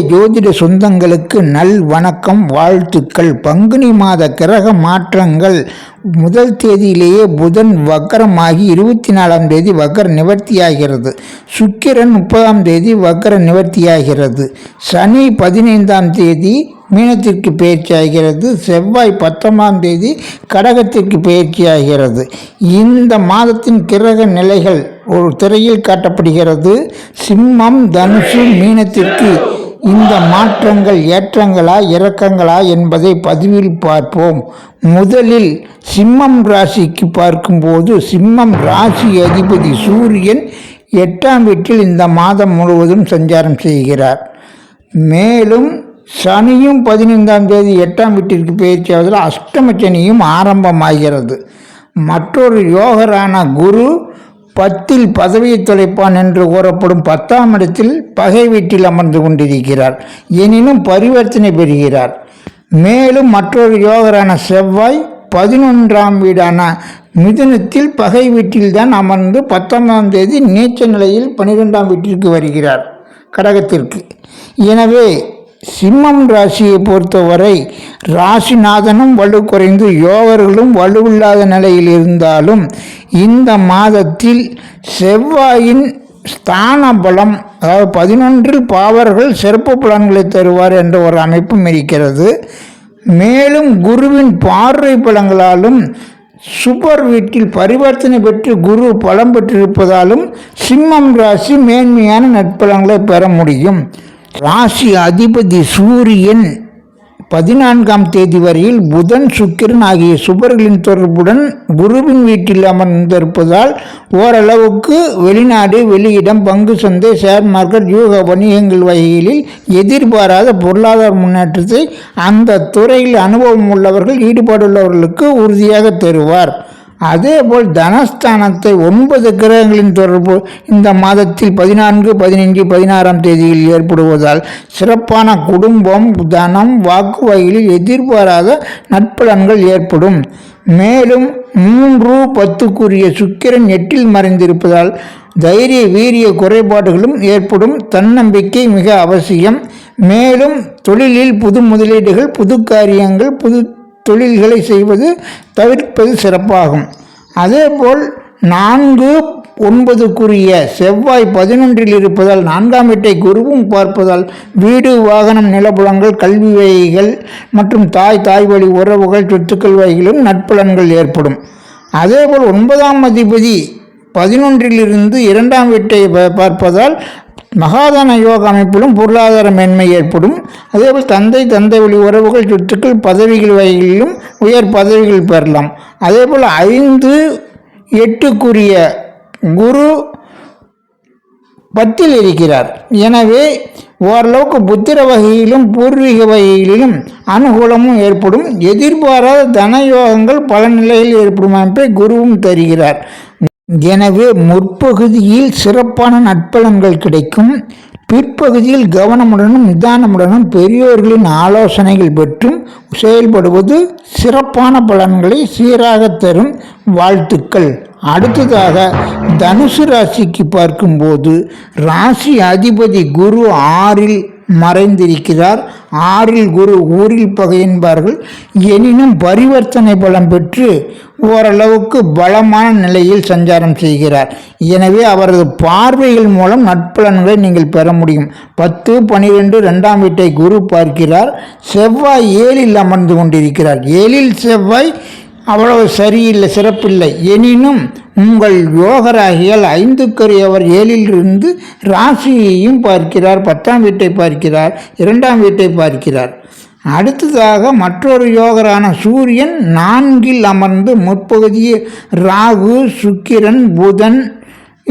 ஜோதிட சொந்தங்களுக்கு நல் வணக்கம் வாழ்த்துக்கள். பங்குனி மாத கிரக மாற்றங்கள். முதல் தேதியிலேயே புதன் வக்கரமாகி இருபத்தி நாலாம் தேதி வக்கர நிவர்த்தியாகிறது. சுக்கிரன் முப்பதாம் தேதி வக்கர நிவர்த்தியாகிறது. சனி பதினைந்தாம் தேதி மீனத்திற்கு பயிற்சியாகிறது. செவ்வாய் பத்தொன்பதாம் தேதி கடகத்திற்கு பயிற்சியாகிறது. இந்த மாதத்தின் கிரக நிலைகள் ஒரு திரையில் காட்டப்படுகிறது. சிம்மம் தனுசு மீனத்திற்கு இந்த மாற்றங்கள் ஏற்றங்களா இறக்கங்களா என்பதை பதிவில் பார்ப்போம். முதலில் சிம்மம் ராசிக்கு பார்க்கும்போது சிம்மம் ராசி அதிபதி சூரியன் எட்டாம் வீட்டில் இந்த மாதம் முழுவதும் சஞ்சாரம் செய்கிறார். மேலும் சனியும் பதினைந்தாம் தேதி எட்டாம் வீட்டிற்கு பயிற்சியாவதில் அஷ்டம சனியும் ஆரம்பமாகிறது. மற்றொரு யோகரான குரு பத்தில் பதவியை தொலைப்பான் என்று கூறப்படும் பத்தாம் இடத்தில் பகை வீட்டில் அமர்ந்து கொண்டிருக்கிறார். எனினும் பரிவர்த்தனை பெறுகிறார். மேலும் மற்றொரு யோகரான செவ்வாய் பதினொன்றாம் வீடான மிதுனத்தில் பகை வீட்டில்தான் அமர்ந்து பத்தொன்பதாம் தேதி நீச்ச நிலையில் பனிரெண்டாம் வீட்டிற்கு வருகிறார். கடகத்திற்கு. எனவே சிம்மம் ராசியை பொறுத்தவரை ராசிநாதனும் வலு குறைந்து யோகர்களும் வலுவில்லாத நிலையில் இருந்தாலும் இந்த மாதத்தில் செவ்வாயின் ஸ்தான பலம் அதாவது பதினொன்றில் பாவர்கள் சிறப்பு பலன்களை தருவார் என்ற ஒரு அமைப்பும் இருக்கிறது. மேலும் குருவின் பார்வை பலங்களாலும் சுபர் வீட்டில் பரிவர்த்தனை பெற்று குரு பலம் பெற்றிருப்பதாலும் சிம்மம் ராசி மேன்மையான நட்பலங்களை பெற முடியும். ராசி அதிபதி சூரியன் பதினான்காம் தேதி வரையில் புதன் சுக்கிரன் ஆகிய சுபர்களின் தொடர்புடன் குருவின் வீட்டில் அமர்ந்திருப்பதால் ஓரளவுக்கு வெளிநாடு வெளியிடம் பங்கு சந்தை ஷேர் மார்க்கெட் யூக வணிகங்கள் வகைகளில் எதிர்பாராத பொருளாதார முன்னேற்றத்தை அந்த துறையில் அனுபவம் உள்ளவர்கள் ஈடுபாடுள்ளவர்களுக்கு உறுதியாக தருவார். அதேபோல் தனஸ்தானத்தை ஒன்பது கிரகங்களின் தொடர்பு இந்த மாதத்தில் பதினான்கு பதினைஞ்சு பதினாறாம் தேதியில் ஏற்படுவதால் சிறப்பான குடும்பம் தனம் வாக்கு எதிர்பாராத நட்பலன்கள் ஏற்படும். மேலும் மூன்று பத்துக்குரிய சுக்கிரன் எட்டில் மறைந்திருப்பதால் தைரிய வீரிய குறைபாடுகளும் ஏற்படும். தன்னம்பிக்கை மிக அவசியம். மேலும் தொழிலில் புது முதலீடுகள் புது காரியங்கள் புது தொழில்களை செய்வது தவிர்ப்பது சிறப்பாகும். அதேபோல் நான்கு ஒன்பதுக்குரிய செவ்வாய் பதினொன்றில் இருப்பதால் நான்காம் வீட்டை குருவும் பார்ப்பதால் வீடு வாகனம் நிலப்புலங்கள் கல்வி வகைகள் மற்றும் தாய் தாய் வழி உறவுகள் சொத்துக்கள் வகைகளும் நட்புலன்கள் ஏற்படும். அதேபோல் ஒன்பதாம் அதிபதி பதினொன்றிலிருந்து இரண்டாம் வீட்டை பார்ப்பதால் மகாதான யோக அமைப்பிலும் பொருளாதார மேன்மை ஏற்படும். அதேபோல் தந்தை தந்தை வழி உறவுகள் சொத்துக்கள் பதவிகள் வகைகளிலும் உயர் பதவிகள் பெறலாம். அதேபோல் ஐந்து எட்டுக்குரிய குரு பத்தில் இருக்கிறார். எனவே ஓரளவுக்கு புத்திர வகையிலும் பூர்வீக வகையிலும் அனுகூலமும் ஏற்படும். எதிர்பாராத தன யோகங்கள் பல நிலையில் ஏற்படும் அமைப்பை குருவும் தருகிறார். எனவே முற்பகுதியில் சிறப்பான நட்பலன்கள் கிடைக்கும். பிற்பகுதியில் கவனமுடனும் நிதானமுடனும் பெரியோர்களின் ஆலோசனைகள் பெற்றும் செயல்படுவது சிறப்பான பலன்களை சீராக தரும் வாழ்த்துக்கள். அடுத்ததாக தனுசு ராசிக்கு பார்க்கும்போது ராசி அதிபதி குரு ஆறில் மறைந்திருக்கிறார். ஆறில் குரு ஊரில் பகை என்பார்கள். எனினும் பரிவர்த்தனை பலம் பெற்று ஓரளவுக்கு பலமான நிலையில் சஞ்சாரம் செய்கிறார். எனவே அவரது பார்வைகள் மூலம் நட்பலன்களை நீங்கள் பெற முடியும். பத்து பனிரெண்டு ரெண்டாம் வீட்டை குரு பார்க்கிறார். செவ்வாய் ஏழில் அமர்ந்து கொண்டிருக்கிறார். ஏழில் செவ்வாய் அவ்வளவு சரியில்லை சிறப்பில்லை. எனினும் உங்கள் யோகராகியால் ஐந்துக்குரியவர் ஏழிலிருந்து ராசியையும் பார்க்கிறார் பத்தாம் வீட்டை பார்க்கிறார் இரண்டாம் வீட்டை பார்க்கிறார். அடுத்ததாக மற்றொரு யோகரான சூரியன் நான்கில் அமர்ந்து முற்பகுதியில் ராகு சுக்கிரன் புதன்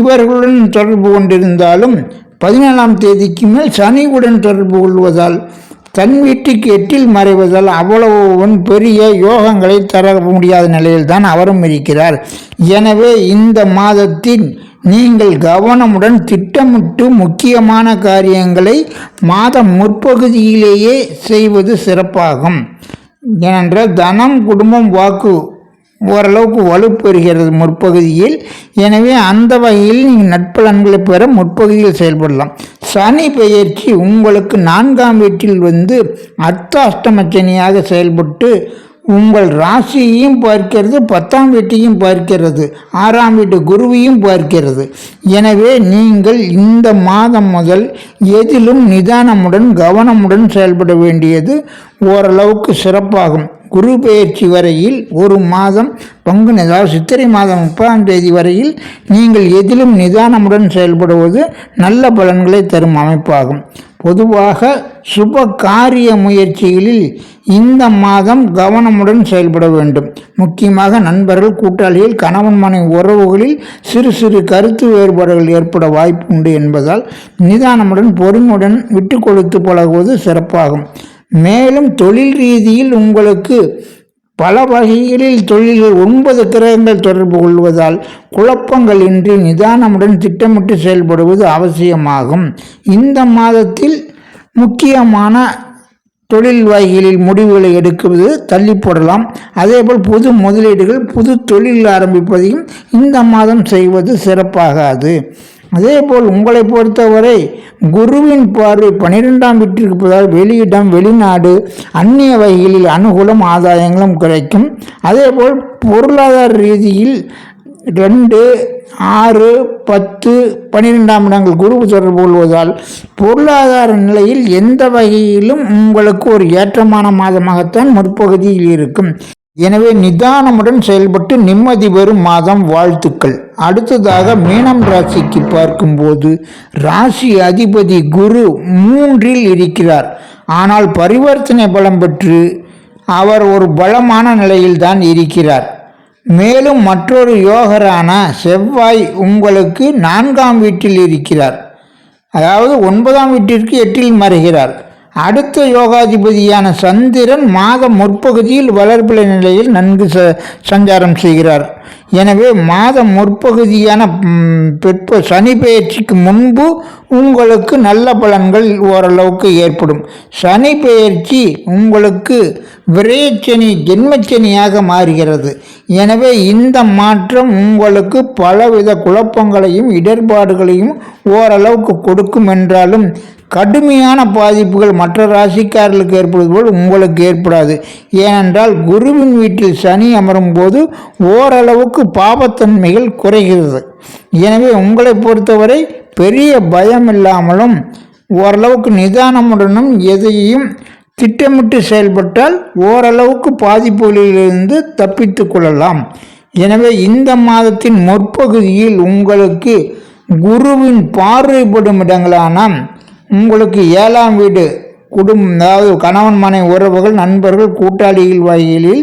இவர்களுடன் தொடர்பு கொண்டிருந்தாலும் பதினேழாம் தேதிக்கு மேல் சனியுடன் தொடர்பு கொள்வதால் தன் வீட்டுக்கு எட்டில் மறைவதால் அவ்வளவு ஒன் பெரிய யோகங்களை தர முடியாத நிலையில்தான் அவரும் இருக்கிறார். எனவே இந்த மாதத்தின் நீங்கள் கவனமுடன் திட்டமிட்டு முக்கியமான காரியங்களை மாதம் முற்பகுதியிலேயே செய்வது சிறப்பாகும். ஏனென்றால் தனம் குடும்பம் வாக்கு ஓரளவுக்கு வலுப்பெறுகிறது முற்பகுதியில். எனவே அந்த வகையில் நீங்கள் நட்பலன்களை பெற முற்பகுதியில் செயல்படலாம். சனி பெயர்ச்சி உங்களுக்கு நான்காம் வீட்டில் வந்து அர்த்த அஷ்டமச்சனியாக செயல்பட்டு உங்கள் ராசியையும் பார்க்கிறது பத்தாம் வீட்டையும் பார்க்கிறது ஆறாம் வீட்டு குருவையும் பார்க்கிறது. எனவே நீங்கள் இந்த மாதம் முதல் எதிலும் நிதானமுடன் கவனமுடன் செயல்பட வேண்டியது ஓரளவுக்கு சிறப்பாகும். குரு பெயர்ச்சி வரையில் ஒரு மாதம் பங்குனி அதாவது சித்திரை மாதம் முப்பதாம் தேதி வரையில் நீங்கள் எதிலும் நிதானமுடன் செயல்படுவது நல்ல பலன்களை தரும் அமைப்பாகும். பொதுவாக சுப காரிய முயற்சிகளில் இந்த மாதம் கவனமுடன் செயல்பட வேண்டும். முக்கியமாக நண்பர்கள் கூட்டாளிகள் கணவன் மனைவி உறவுகளில் சிறு சிறு கருத்து வேறுபாடுகள் ஏற்பட வாய்ப்பு உண்டு என்பதால் நிதானமுடன் பொறுமையுடன் விட்டு கொடுத்து பழகுவது சிறப்பாகும். மேலும் தொழில் ரீதியில் உங்களுக்கு பல வகைகளில் தொழில்கள் ஒன்பது கிரகங்கள் தொடர்பு கொள்வதால் குழப்பங்கள் இன்றி நிதானமுடன் திட்டமிட்டு செயல்படுவது அவசியமாகும். இந்த மாதத்தில் முக்கியமான தொழில் வகைகளில் முடிவுகளை எடுக்குவது தள்ளி போடலாம். அதேபோல் புது முதலீடுகள் புது தொழில் ஆரம்பிப்பதையும் இந்த மாதம் செய்வது சிறப்பாகாது. அதேபோல் உங்களை பொறுத்தவரை குருவின் பார்வை பனிரெண்டாம் வீட்டிருப்பதால் வெளியிடம் வெளிநாடு அந்நிய வகைகளில் அனுகூலம் ஆதாயங்களும் கிடைக்கும். அதேபோல் பொருளாதார ரீதியில் ரெண்டு ஆறு பத்து பன்னிரெண்டாம் இடங்கள் குரு தொடர்பு கொள்வதால் பொருளாதார நிலையில் எந்த வகையிலும் உங்களுக்கு ஒரு ஏற்றமான மாதமாகத்தான் முற்பகுதியில் இருக்கும். எனவே நிதானமுடன் செயல்பட்டு நிம்மதி பெறும் மாதம் வாழ்த்துக்கள். அடுத்ததாக மீனம் ராசிக்கு பார்க்கும்போது ராசி அதிபதி குரு மூன்றில் இருக்கிறார். ஆனால் பரிவர்த்தனை பலம் பெற்று அவர் ஒரு பலமான நிலையில்தான் இருக்கிறார். மேலும் மற்றொரு யோகரான செவ்வாய் உங்களுக்கு நான்காம் வீட்டில் இருக்கிறார். அதாவது ஒன்பதாம் வீட்டிற்கு எட்டில் மறைகிறார். அடுத்த யோகாதிபதியான சந்திரன் மாத முற்பகுதியில் வளர்ப்பில நிலையில் நன்கு ச சஞ்சாரம் செய்கிறார். எனவே மாத முற்பகுதியான பிற்ப சனி பெயர்ச்சிக்கு முன்பு உங்களுக்கு நல்ல பலன்கள் ஓரளவுக்கு ஏற்படும். சனி பெயர்ச்சி உங்களுக்கு விரயச்சனி ஜென்மச்சனியாக மாறுகிறது. எனவே இந்த மாற்றம் உங்களுக்கு பலவித குழப்பங்களையும் இடர்பாடுகளையும் ஓரளவுக்கு கொடுக்கும் என்றாலும் கடுமையான பாதிப்புகள் மற்ற ராசிக்காரர்களுக்கு ஏற்படுவது போல் உங்களுக்கு ஏற்படாது. ஏனென்றால் குருவின் வீட்டில் சனி அமரும் போது ஓரளவுக்கு பாபத்தன்மைகள் குறைகிறது. எனவே உங்களை பொறுத்தவரை பெரிய பயம் இல்லாமலும் ஓரளவுக்கு நிதானமுடனும் எதையும் திட்டமிட்டு செயல்பட்டால் ஓரளவுக்கு பாதிப்புகளிலிருந்து தப்பித்து கொள்ளலாம். எனவே இந்த மாதத்தின் முற்பகுதியில் உங்களுக்கு குருவின் பார்வைப்படும் இடங்களான உங்களுக்கு ஏழாம் வீடு குடும்பம் அதாவது கணவன் மனை உறவுகள் நண்பர்கள் கூட்டாளிகள் வகையில்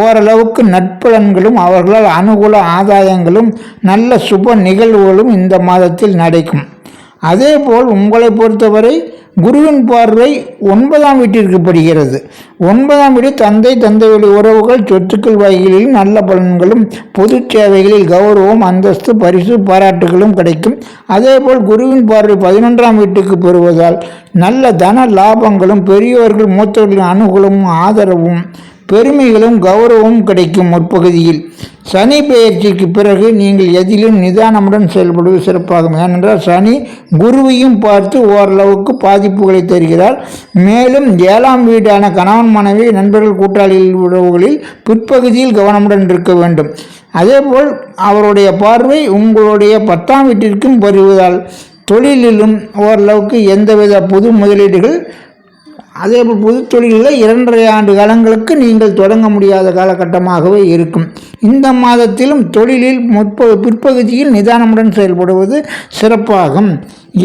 ஓரளவுக்கு நட்பலன்களும் அவர்களால் அனுகூல ஆதாயங்களும் நல்ல சுப நிகழ்வுகளும் இந்த மாதத்தில் நடக்கும். அதேபோல் உங்களை பொறுத்தவரை குருவின் பார்வை ஒன்பதாம் வீட்டிற்கு படுகிறது. ஒன்பதாம் வீடு தந்தை தந்தை வழி உறவுகள் சொத்துக்கள் வகைகளில் நல்ல பலன்களும் பொது சேவைகளில் கௌரவம் அந்தஸ்து பரிசு பாராட்டுகளும் கிடைக்கும். அதேபோல் குருவின் பார்வை பதினொன்றாம் வீட்டுக்கு பெறுவதால் நல்ல தன லாபங்களும் பெரியவர்கள் மூத்தவர்களின் அனுகூலமும் ஆதரவும் பெருமைகளும் கௌரவமும் கிடைக்கும் முற்பகுதியில். சனி பெயர்ச்சிக்கு பிறகு நீங்கள் எதிலும் நிதானமுடன் செயல்படுவது சிறப்பாகும். ஏனென்றால் சனி குருவையும் பார்த்து ஓரளவுக்கு பாதிப்புகளை தருகிறார். மேலும் ஏழாம் வீடான கணவன் மனைவி நண்பர்கள் கூட்டாளிகள் உறவுகளில் பிற்பகுதியில் கவனமுடன் இருக்க வேண்டும். அதேபோல் அவருடைய பார்வை உங்களுடைய பத்தாம் வீட்டிற்கும் வருவதால் தொழிலிலும் ஓரளவுக்கு எந்தவித புது முதலீடுகள் அதேபோல் பொது தொழிலில் இரண்டரை ஆண்டு காலங்களுக்கு நீங்கள் தொடங்க முடியாத காலகட்டமாகவே இருக்கும். இந்த மாதத்திலும் தொழிலில் முற்ப பிற்பகுதியில் நிதானமுடன் செயல்படுவது சிறப்பாகும்.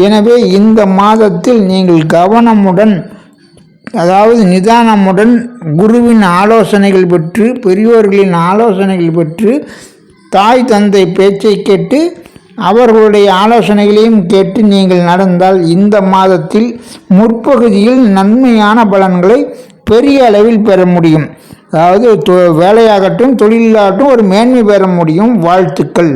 எனவே இந்த மாதத்தில் நீங்கள் கவனமுடன் அதாவது நிதானமுடன் குருவின் ஆலோசனைகள் பெற்று பெரியோர்களின் ஆலோசனைகள் பெற்று தாய் தந்தை பேச்சை கேட்டு அவர்களுடைய ஆலோசனைகளையும் கேட்டு நீங்கள் நடந்தால் இந்த மாதத்தில் முற்பகுதியில் நன்மையான பலன்களை பெரிய அளவில் பெற முடியும். அதாவது வேலையாகட்டும் தொழிலாகட்டும் ஒரு மேன்மை பெற முடியும். வாழ்த்துக்கள்.